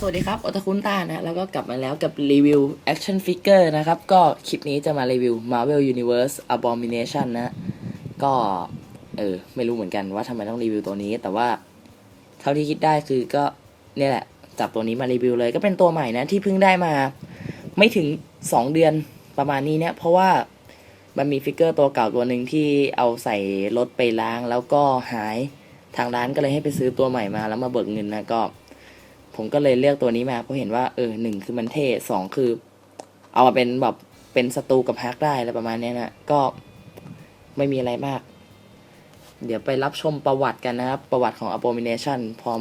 สวัสดีครับออตคุณตานะ แล้วก็กลับมาแล้วกับรีวิว Action Figure นะครับ ก็คลิปนี้จะมารีวิว Marvel Universe Abomination นะ ก็ เออ ไม่รู้เหมือนกันว่าทำไมต้องรีวิวตัวนี้ แต่ว่าเท่าที่คิดได้คือก็ เนี่ยแหละ จับตัวนี้มารีวิวเลย ก็เป็นตัวใหม่นะ ที่เพิ่งได้มา ไม่ถึง 2 เดือนประมาณนี้เนี่ย เพราะว่ามันมีฟิกเกอร์ตัวเก่าตัวหนึ่งที่เอาใส่รถไปล้างแล้วก็หายทางร้านก็เลยให้ไปซื้อตัวใหม่มาแล้วมาเบิกเงินนะก็ ผมก็เลยเลือกตัวนี้มาเพราะเห็นว่าเออหนึ่งคือมันเท่สองคือ เอามาเป็นแบบเป็นศัตรูกับฮักได้อะไรประมาณนี้นะก็ไม่มีอะไรมาก เดี๋ยวไปรับชมประวัติกันนะครับ ประวัติของ Abomination พร้อม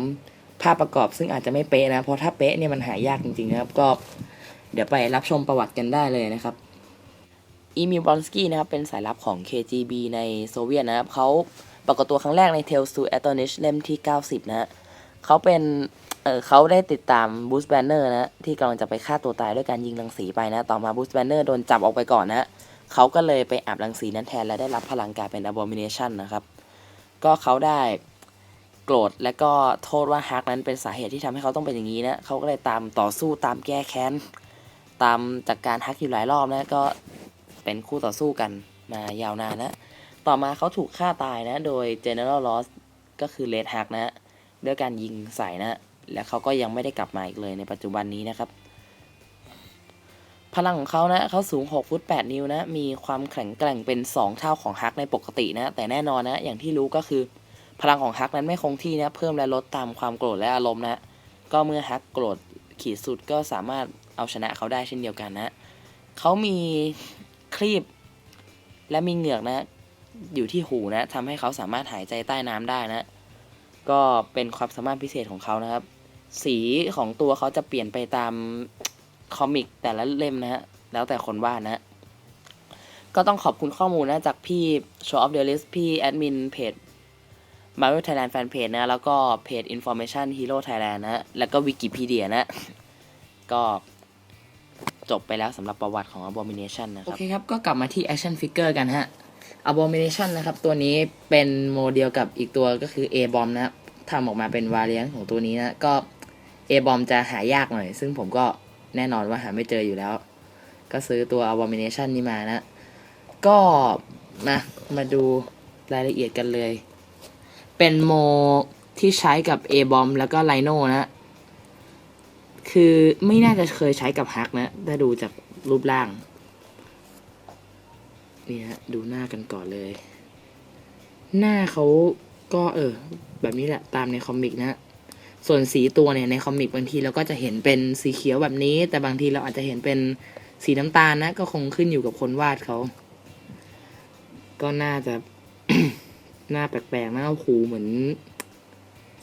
ภาพประกอบซึ่งอาจจะไม่เป๊ะนะ เพราะถ้าเป๊ะเนี่ยมันหายากจริงๆนะครับ ก็เดี๋ยวไปรับชมประวัติกันได้เลยนะครับอีมิลบอนสกี้นะครับเป็นสายลับของ KGB ในโซเวียตนะครับเขาปรากฏตัวครั้งแรกใน Tales to Astonish เล่มที่ 90 นะฮะเขาเป็น เออเขาได้ติดตามบูสแบนเนอร์นะที่กำลังจะไปฆ่าตัวตายด้วยการยิงรังสีไปนะ ต่อมาบูสแบนเนอร์โดนจับออกไปก่อนนะเขาก็เลยไปอาบรังสีนั้นแทนและได้รับพลังกลายเป็น abomination นะครับ ก็เขาได้โกรธและก็โทษว่าฮักนั้นเป็นสาเหตุที่ทำให้เขาต้องเป็นอย่างนี้นะเขาก็เลยตามต่อสู้ตามแก้แค้น ตามจากการฮักอยู่หลายรอบนะก็เป็นคู่ต่อสู้กันมายาวนานนะต่อมาเขาถูกฆ่าตายนะ โดย General Ross ก็คือ Red Hulk นะด้วยการยิงใส่นะ และเขาก็ยังไม่ได้กลับมาอีกเลยในปัจจุบันนี้นะครับ พลังของเขานะเขาสูง 6 ฟุต 8 นิ้วนะ มีความแข็งแกร่งเป็น 2 เท่าของฮักในปกตินะ แต่แน่นอนนะ อย่างที่รู้ก็คือ พลังของฮักนั้นไม่คงที่นะ เพิ่มและลดตามความโกรธและอารมณ์นะ ก็เมื่อฮักโกรธขีดสุดก็สามารถเอาชนะเขาได้เช่นเดียวกันนะ เขามีครีบและมีเหงือกนะ อยู่ที่หูนะทำให้เขาสามารถหายใจใต้น้ำได้นะ ก็เป็นความสามารถพิเศษของเขานะครับ สีของตัวเขาจะเปลี่ยนไปตามคอมิกแต่ละเล่มนะฮะ แล้วแต่คนวาดนะ ก็ต้องขอบคุณข้อมูลนะจากพี่ Show of the List พี่แอดมินเพจ Marvel Thailand Fan Page นะ แล้วก็เพจ Information Hero Thailand นะ แล้วก็วิกิพีเดียนะ ก็จบไปแล้วสำหรับประวัติของ Abomination นะครับ โอเคครับ ก็กลับมาที่ Action Figure กันฮะ Abomination นะครับ ตัวนี้เป็นโมเดลกับอีกตัวก็คือ A-Bomb นะครับทำออกมาเป็นวาเรียนของตัวนี้นะ ก็ A-Bomb จะหายากหน่อย ซึ่งผมก็แน่นอนว่าหาไม่เจออยู่แล้ว ก็ซื้อตัว Abomination นี้มานะ ก็มามาดูรายละเอียดกันเลย เป็นโมที่ใช้กับ A-Bomb แล้วก็ Rhino นะคือไม่น่าจะเคยใช้กับฮักนะ ถ้าดูจากรูปร่าง นี่ฮะดูหน้ากันก่อนเลย หน้าเขาก็เออ แบบนี้แหละตามในคอมิกนะส่วนสีตัวเนี่ยในคอมิกบางทีเราก็จะเห็นเป็นสีเขียวแบบนี้ แต่บางทีเราอาจจะเห็นเป็นสีน้ำตาลนะ ก็คงขึ้นอยู่กับคนวาดเขา ก็น่าจะหน้าแปลกๆหน้าหูเหมือน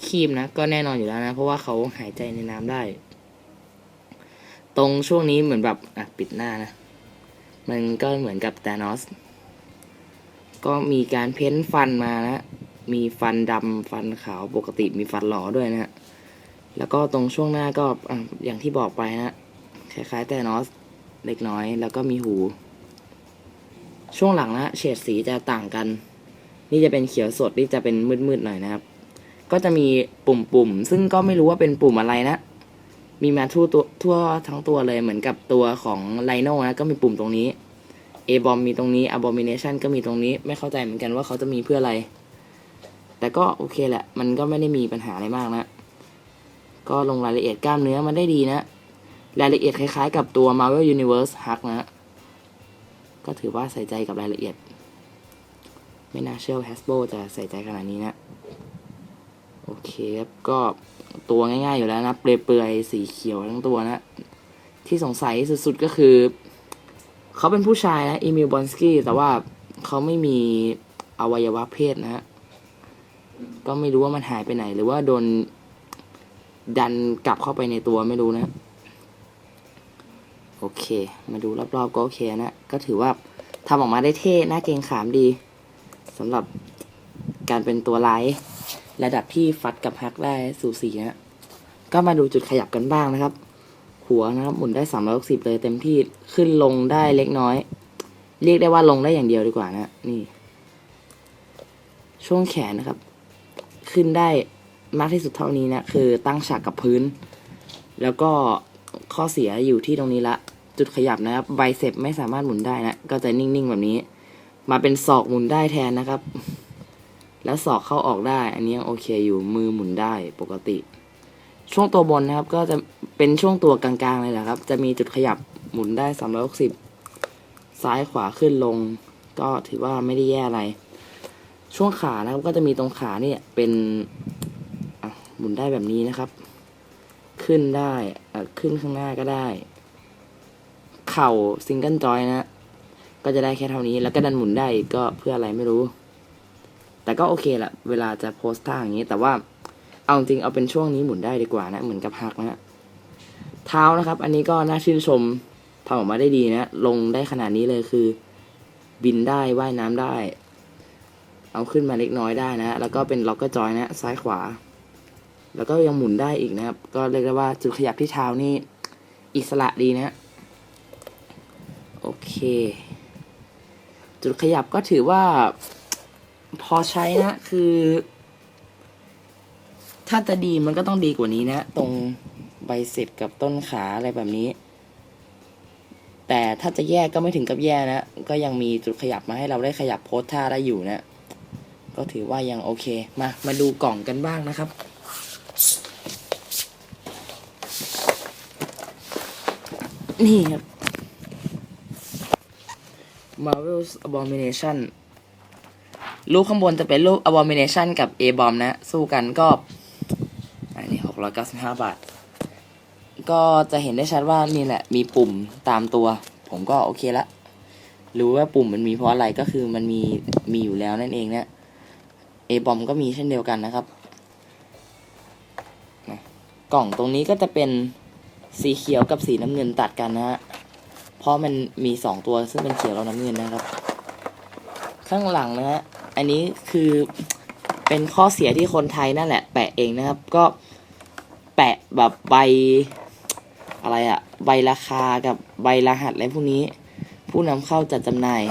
คีมนะ ก็แน่นอนอยู่แล้วนะ เพราะว่าเขาหายใจในน้ำได้ ตรงช่วงนี้เหมือนแบบอะปิดหน้านะ มันก็เหมือนกับ t านอส ก็มีการเพ้นฟันมานะมีฟันดำฟันขาวปกติมีฟันหลอด้วยนะแล้วก็ตรงช่วงหน้าก็อย่างที่บอกไปนะคล้ายๆ t านอสเล็กน้อย แล้วก็มีหู ช่วงหลังนะเฉดสีจะต่างกัน นี่จะเป็นเขียวสดนี่จะเป็นมืดๆหน่อยนะครับ ก็จะมีปุ่มๆ ซึ่งก็ไม่รู้ว่าเป็นปุ่มอะไรนะ มีมาทั่วตัวทั่วทั้งตัวเลยเหมือนกับตัวของไลโน่นะก็มีปุ่มตรงนี้ A บอมมีตรงนี้ Abomination ก็มีตรงนี้ไม่เข้าใจเหมือนกันว่าเขาจะมีเพื่ออะไร แต่ก็โอเคแหละ มันก็ไม่ได้มีปัญหาอะไรมากนะ ก็ลงรายละเอียดกล้ามเนื้อมันได้ดีนะ รายละเอียดคล้ายๆ กับตัว Marvel Universe Hulk นะก็ถือว่าใส่ใจกับรายละเอียด ไม่น่าเชื่อว่า Hasbro จะใส่ใจขนาดนี้นะ โอเคครับ ก็ ตัวง่ายๆอยู่แล้วนะเปลือยๆสีเขียวทั้งตัวนะ ที่สงสัยสุดๆก็คือ เขาเป็นผู้ชายนะอีมิลบอนสกี้แต่ว่าเขาไม่มีอวัยวะเพศนะฮะก็ไม่รู้ว่ามันหายไปไหน หรือว่าโดนดันกลับเข้าไปในตัวไม่รู้นะ โอเค มาดูรอบๆก็โอเคนะ ก็ถือว่าทำออกมาได้เท่น่าเกรงขามดีสำหรับการเป็นตัวร้าย ระดับที่ฟัดกับฮักได้สูสีนะก็มาดูจุดขยับกันบ้างนะครับ หัวนะครับหมุนได้สามร้อยสิบเลยเต็มที่ขึ้นลงได้เล็กน้อย เรียกได้ว่าลงได้อย่างเดียวดีกว่านะนี่ ช่วงแขนนะครับ ขึ้นได้มากที่สุดเท่านี้นะคือตั้งฉากกับพื้น แล้วก็ข้อเสียอยู่ที่ตรงนี้ละ จุดขยับนะครับไบเซปไม่สามารถหมุนได้นะก็จะนิ่งๆแบบนี้ มาเป็นศอกหมุนได้แทนนะครับ แล้วศอกเข้าออกได้ อันนี้ยังโอเคอยู่มือหมุนได้ปกติ ช่วงตัวบนนะครับ ก็จะเป็นช่วงตัวกลางๆเลยแหละครับ จะมีจุดขยับหมุนได้ 360 ซ้ายขวาขึ้นลง ก็ถือว่าไม่ได้แย่อะไร ช่วงขานะครับ ก็จะมีตรงขาเนี่ยเป็นหมุนได้แบบนี้นะครับ ขึ้นได้ขึ้นข้างหน้าก็ได้ เข่าซิงเกิลจอยนะ ก็จะได้แค่เท่านี้แล้วก็ดันหมุนได้ก็เพื่ออะไรไม่รู้ แต่ก็โอเคแหละ เวลาจะโพสท่าอย่างนี้ แต่ว่าเอาจริงเอาเป็นช่วงนี้หมุนได้ดีกว่านะ เหมือนกับหักนะเท้านะครับ อันนี้ก็น่าชื่นชมทำออกมาได้ดีนะ ลงได้ขนาดนี้เลยคือ บินได้ว่ายน้ำได้ เอาขึ้นมาเล็กน้อยได้นะ แล้วก็เป็นล็อกเกอร์จอยนะ ซ้ายขวา แล้วก็ยังหมุนได้อีกนะครับ ก็เรียกได้ว่าจุดขยับที่เท้านี่อิสระดีนะโอเค จุดขยับก็ถือว่า พอใช้นะคือ ถ้าจะดีมันก็ต้องดีกว่านี้นะ ตรงใบเสร็จกับต้นขาอะไรแบบนี้ แต่ถ้าจะแย่ก็ไม่ถึงกับแย่นะ ก็ยังมีจุดขยับมาให้เราได้ขยับโพสท่าได้อยู่นะ ก็ถือว่ายังโอเค มา มาดูกล่องกันบ้างนะครับนี่ครับ Marvel's Abomination รูปข้างบนจะเป็นรูป Abomination กับ A-Bomb นะ สู้กันก็ อันนี้ 695 บาท ก็จะเห็นได้ชัดว่านี่แหละ มีปุ่มตามตัว ผมก็โอเคละ รู้ว่าปุ่มมันมีเพราะอะไรก็คือมันมี มีอยู่แล้วนั่นเองเนี่ย A-Bomb ก็มีเช่นเดียวกันนะครับ กล่องตรงนี้ก็จะเป็นสีเขียวกับสีน้ำเงินตัดกันนะฮะ เพราะมันมีสองตัวซึ่งเป็นเขียวกับน้ำเงินนะครับ ข้างหลังนะฮะ อันนี้คือเป็นข้อเสียที่คนไทยนั่นแหละ แปะเองนะครับ ก็แปะแบบใบอะไรอะใบราคากับใบรหัสอะไรพวกนี้ ผู้นำเข้าจัดจำหน่าย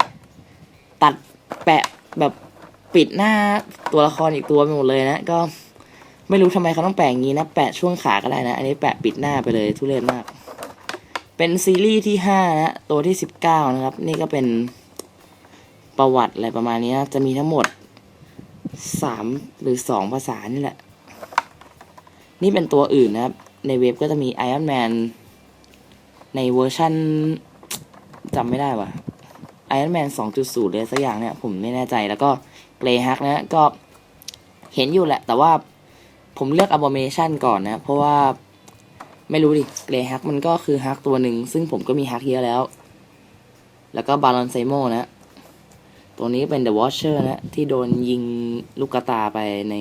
ตัดแปะแบบปิดหน้าตัวละครอีกตัวไปหมดเลยนะ ก็ไม่รู้ทำไมเขาต้องแปะงี้นะ แปะช่วงขาก็ได้นะ อันนี้แปะปิดหน้าไปเลยทุเรศมาก เป็นซีรีส์ที่ห้านะ ตัวที่สิบเก้านะครับ นี่ก็เป็น ประวัติอะไรประมาณนี้จะมีทั้งหมดสามหรือสองภาษานี่แหละ นี่เป็นตัวอื่นนะครับ ในเว็บก็จะมี Iron Man ในเวอร์ชันจำไม่ได้ว่ะ Iron Man 2.0เลยสักอย่างเนี่ย ผมไม่แน่ใจแล้วก็เกรฮักนะก็เห็นอยู่แหละ แต่ว่าผมเลือก Abomination ก่อนนะ เพราะว่าไม่รู้ดิเกรฮักมันก็คือฮักตัวหนึ่ง ซึ่งผมก็มีฮักเยอะแล้ว แล้วก็บาลอนไซโมนะ ตัวนี้เป็น The Watcher นะ ที่โดนยิงลูกกระตาไปใน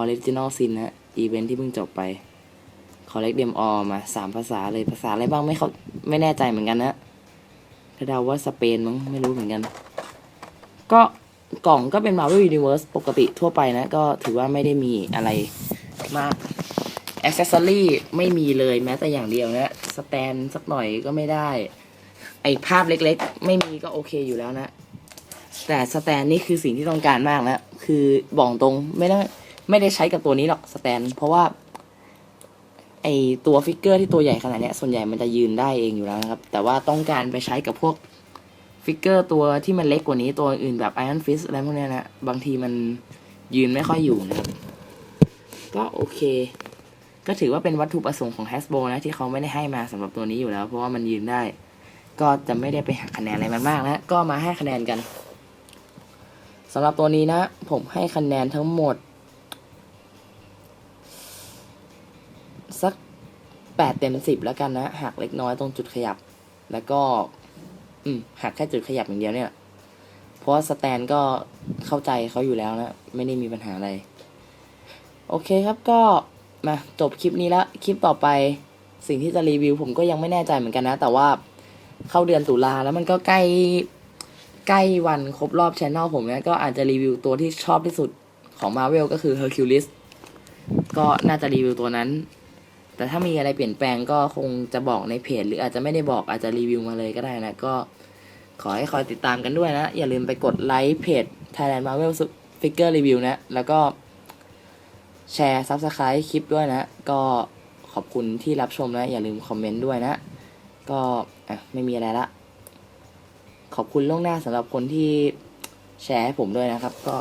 Original Sin นะอีเวนท์ที่เพิ่งจบไป Collect them all มาสามภาษาเลยภาษาอะไรบ้างไม่เขาไม่แน่ใจเหมือนกันนะถ้าเดาว่าสเปนมั้งไม่รู้เหมือนกัน ก็กล่องก็เป็น Marvel Universe ปกติทั่วไปนะ ก็ถือว่าไม่ได้มีอะไรมากอ c เซสซอรี่ไม่มีเลยแม้แต่อย่างเดียวนะสแตนสักหน่อยก็ไม่ได้ ไอภาพเล็กๆ ไม่มีก็โอเคอยู่แล้วนะ แต่สแตนนี่คือสิ่งที่ต้องการมากนะคือบอกตรงไม่ได้ไม่ได้ใช้กับตัวนี้หรอกสแตน เพราะว่า ไอตัวฟิกเกอร์ที่ตัวใหญ่ขนาดเนี้ย ส่วนใหญ่มันจะยืนได้เองอยู่แล้วนะครับ แต่ว่าต้องการไปใช้กับพวกฟิกเกอร์ตัวที่มันเล็กกว่านี้ตัวอื่นแบบ Iron Fist อะไรพวกเนี้ยนะบางทีมันยืนไม่ค่อยอยู่นะครับ ก็โอเค ก็ถือว่าเป็นวัตถุประสงค์ของ Hasbro นะ ที่เขาไม่ได้ให้มาสำหรับตัวนี้อยู่แล้ว เพราะว่ามันยืนได้ ก็จะไม่ได้ไปหักคะแนนอะไรมันมากนะ ก็มาให้คะแนนกัน สำหรับตัวนี้นะ ผมให้คะแนนทั้งหมด สักแปดเต็มสิบแล้วกันนะ หักเล็กน้อยตรงจุดขยับ แล้วก็ อืม หักแค่จุดขยับอย่างเดียวเนี่ย เพราะว่าสแตนก็เข้าใจเขาอยู่แล้วนะ ไม่ได้มีปัญหาอะไร โอเคครับก็มาจบคลิปนี้ละคลิปต่อไปสิ่งที่จะรีวิวผมก็ยังไม่แน่ใจเหมือนกันนะ แต่ว่าเข้าเดือนตุลาแล้วมันก็ใกล้ ใกล้วันครบรอบช anel ผมเนี่ยก็อาจจะรีวิวตัวที่ชอบที่สุดของ Marvel ก็คือ Hercules ก็น่าจะรีวิวตัวนั้น แต่ถ้ามีอะไรเปลี่ยนแปลงก็คงจะบอกในเพจ หรืออาจจะไม่ได้บอกอาจจะรีวิวมาเลยก็ได้นะ ก็ขอให้คอยติดตามกันด้วยนะ อย่าลืมไปกดไลค์เพจ Thailand Marvel Figure Review นะ แล้วก็แชร์ซับสไคร b e คลิปด้วยนะ ก็ขอบคุณที่รับชมและอย่าลืมคอมเมนต์ด้วยนะ ก็อะไม่มีอะไรละ ขอบคุณล่วงหน้าสำหรับคนที่แชร์ให้ผมด้วยนะครับ ก็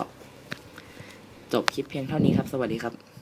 จบคลิปเพียงเท่านี้ครับ สวัสดีครับ